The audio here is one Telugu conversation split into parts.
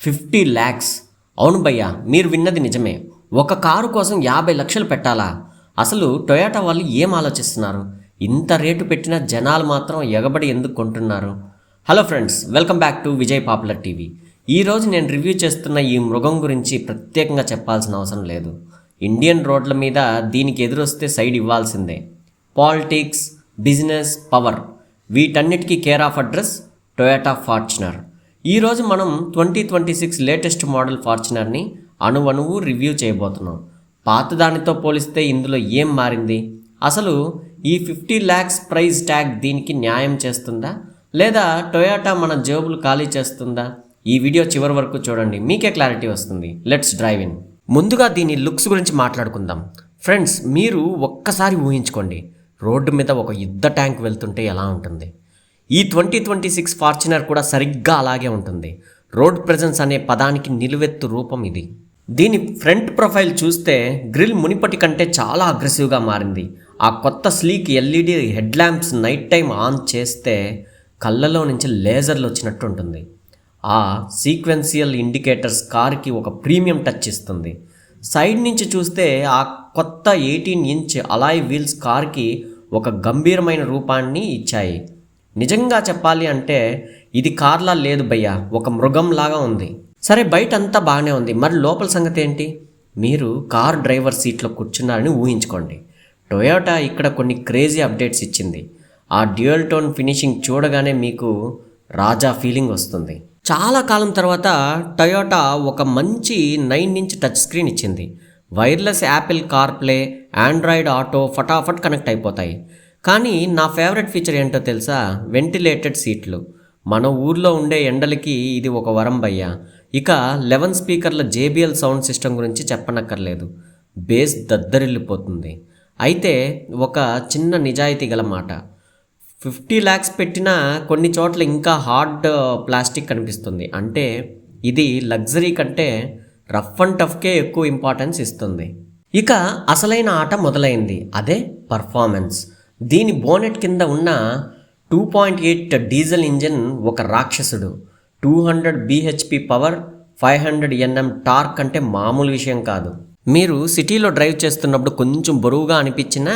ఫిఫ్టీ ల్యాక్స్ అవును భయ్యా మీరు విన్నది నిజమే. ఒక కారు కోసం యాభై లక్షలు పెట్టాలా? అసలు టొయాటా వాళ్ళు ఏం ఆలోచిస్తున్నారు? ఇంత రేటు పెట్టిన జనాలు మాత్రం ఎగబడి ఎందుకు కొంటున్నారు? Hello friends welcome back to Vijay popular TV. ఈరోజు నేను రివ్యూ చేస్తున్న ఈ మృగం గురించి ప్రత్యేకంగా చెప్పాల్సిన అవసరం లేదు. ఇండియన్ రోడ్ల మీద దీనికి ఎదురొస్తే సైడ్ ఇవ్వాల్సిందే. Politics business power. వీటన్నిటికీ care of address Toyota Fortuner. ఈరోజు మనం twenty twenty six latest model ఫార్చునర్ని అణువణువు రివ్యూ చేయబోతున్నాం. పాత దానితో పోలిస్తే ఇందులో ఏం మారింది? అసలు ఈ ఫిఫ్టీ ల్యాక్స్ ప్రైస్ ట్యాగ్ దీనికి న్యాయం చేస్తుందా? లేదా టొయాటా మన జేబులు ఖాళీ చేస్తుందా? ఈ వీడియో చివరి వరకు చూడండి మీకే క్లారిటీ వస్తుంది. Let's drive in. ముందుగా దీని లుక్స్ గురించి మాట్లాడుకుందాం. ఫ్రెండ్స్ మీరు ఒక్కసారి ఊహించుకోండి రోడ్డు మీద ఒక యుద్ధ ట్యాంక్ వెళ్తుంటే ఎలా ఉంటుంది? ఈ ట్వంటీ ట్వంటీ సిక్స్ ఫార్చునర్ కూడా సరిగ్గా అలాగే ఉంటుంది. రోడ్ ప్రెజెన్స్ అనే పదానికి నిలువెత్తు రూపం ఇది. దీని ఫ్రంట్ ప్రొఫైల్ చూస్తే గ్రిల్ మునిపటి కంటే చాలా అగ్రెసివ్గా మారింది. ఆ కొత్త sleek LED head lamps night time on చేస్తే కళ్ళలో నుంచి లేజర్లు వచ్చినట్టు ఉంటుంది. ఆ సీక్వెన్సియల్ ఇండికేటర్స్ కార్కి ఒక ప్రీమియం టచ్ ఇస్తుంది. సైడ్ నుంచి చూస్తే ఆ కొత్త ఎయిటీన్ ఇంచ్ అలాయ్ వీల్స్ కార్కి ఒక గంభీరమైన రూపాన్ని ఇచ్చాయి. నిజంగా చెప్పాలి అంటే ఇది కార్లా లేదు భయ్యా ఒక మృగంలాగా ఉంది. సరే బయట అంతా బాగానే ఉంది. మరి లోపల సంగతి ఏంటి? మీరు కార్ డ్రైవర్ సీట్లో కూర్చున్నారని ఊహించుకోండి. టొయోటా ఇక్కడ కొన్ని క్రేజీ అప్డేట్స్ ఇచ్చింది. ఆ డ్యూయల్ టోన్ ఫినిషింగ్ చూడగానే మీకు రాజా ఫీలింగ్ వస్తుంది. చాలా కాలం తర్వాత టొయోటా ఒక మంచి నైన్ ఇంచ్ టచ్ స్క్రీన్ ఇచ్చింది. Wireless Apple CarPlay Android Auto ఫటాఫట్ కనెక్ట్ అయిపోతాయి. కానీ నా ఫేవరెట్ ఫీచర్ ఏంటో తెలుసా? వెంటిలేటెడ్ సీట్లు. మన ఊర్లో ఉండే ఎండలకి ఇది ఒక వరం భయ్యా. ఇక లెవెన్ స్పీకర్ల జేబిఎల్ సౌండ్ సిస్టమ్ గురించి చెప్పనక్కర్లేదు. బేస్ దద్దరిల్లిపోతుంది. అయితే ఒక చిన్న నిజాయితీ గల మాట. ఫిఫ్టీ ల్యాక్స్ పెట్టినా కొన్ని చోట్ల ఇంకా హార్డ్ ప్లాస్టిక్ కనిపిస్తుంది. అంటే ఇది లగ్జరీ కంటే రఫ్ అండ్ టఫ్కే ఎక్కువ ఇంపార్టెన్స్ ఇస్తుంది. ఇక అసలైన ఆట మొదలైంది. అదే పర్ఫార్మెన్స్. దీని బోనెట్ కింద ఉన్న two point eight diesel engine ఒక రాక్షసుడు. Two hundred BHP power five hundred NM torque అంటే మామూలు విషయం కాదు. మీరు సిటీలో డ్రైవ్ చేస్తున్నప్పుడు కొంచెం బరువుగా అనిపించినా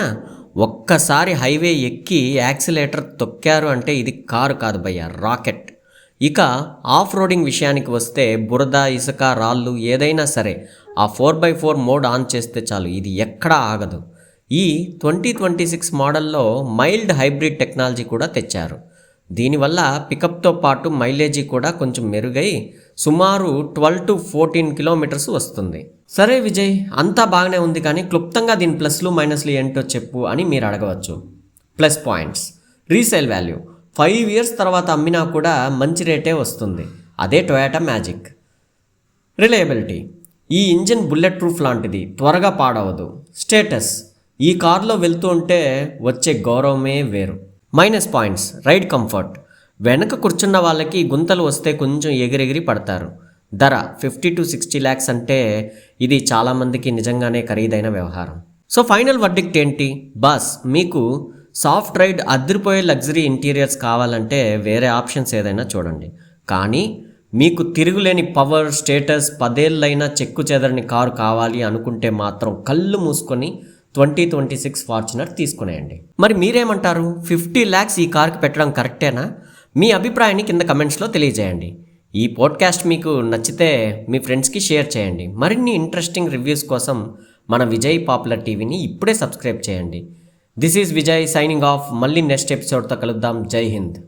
ఒక్కసారి హైవే ఎక్కి యాక్సిలేటర్ తొక్కారు అంటే ఇది కారు కాదు భయ్య రాకెట్. ఇక ఆఫ్ రోడింగ్ విషయానికి వస్తే బురద ఇసుక రాళ్ళు ఏదైనా సరే ఆ four by four mode on చేస్తే చాలు. ఇది ఎక్కడా ఆగదు. ఈ ట్వంటీ ట్వంటీ సిక్స్ మోడల్లో మైల్డ్ హైబ్రిడ్ టెక్నాలజీ కూడా తెచ్చారు. దీనివల్ల పికప్తో పాటు మైలేజీ కూడా కొంచెం మెరుగై సుమారు ట్వెల్వ్ టు ఫోర్టీన్ కిలోమీటర్స్ వస్తుంది. సరే విజయ్ అంతా బాగానే ఉంది కానీ క్లుప్తంగా దీని ప్లస్లు మైనస్లు ఏంటో చెప్పు అని మీరు అడగవచ్చు. Plus points. Resale value. Five years తర్వాత అమ్మినా కూడా మంచి రేటే వస్తుంది. అదే టొయాటా మ్యాజిక్. రిలయబిలిటీ. ఈ ఇంజిన్ బుల్లెట్ ప్రూఫ్ లాంటిది. త్వరగా పాడవదు. స్టేటస్. ఈ కార్లో వెళ్తూ ఉంటే వచ్చే గౌరవమే వేరు. Minus points ride comfort. వెనక కూర్చున్న వాళ్ళకి గుంతలు వస్తే కొంచెం ఎగిరెగిరి పడతారు. ధర ఫిఫ్టీ టు సిక్స్టీ ల్యాక్స్ అంటే ఇది చాలామందికి నిజంగానే ఖరీదైన వ్యవహారం. సో ఫైనల్ వర్డిక్ట్ ఏంటి? బస్ మీకు సాఫ్ట్ రైడ్ అదిరిపోయే లగ్జరీ ఇంటీరియర్స్ కావాలంటే వేరే ఆప్షన్స్ ఏదైనా చూడండి. కానీ మీకు తిరుగులేని పవర్ స్టేటస్ పదేళ్ళైనా చెక్కు చెదరని కారు కావాలి అనుకుంటే మాత్రం కళ్ళు మూసుకొని ట్వంటీ ట్వంటీ సిక్స్ ఫార్చునర్ తీసుకునేయండి. మరి మీరేమంటారు? ఫిఫ్టీ ల్యాక్స్ ఈ కార్కి పెట్టడం కరెక్టేనా? మీ అభిప్రాయాన్ని కింద కమెంట్స్లో తెలియజేయండి. ఈ పోడ్కాస్ట్ మీకు నచ్చితే మీ ఫ్రెండ్స్కి షేర్ చేయండి. మరిన్ని ఇంట్రెస్టింగ్ రివ్యూస్ కోసం మన విజయ్ పాపులర్ టీవీని ఇప్పుడే సబ్స్క్రైబ్ చేయండి. This is Vijay signing off. మళ్ళీ నెక్స్ట్ ఎపిసోడ్తో కలుద్దాం. జై హింద్.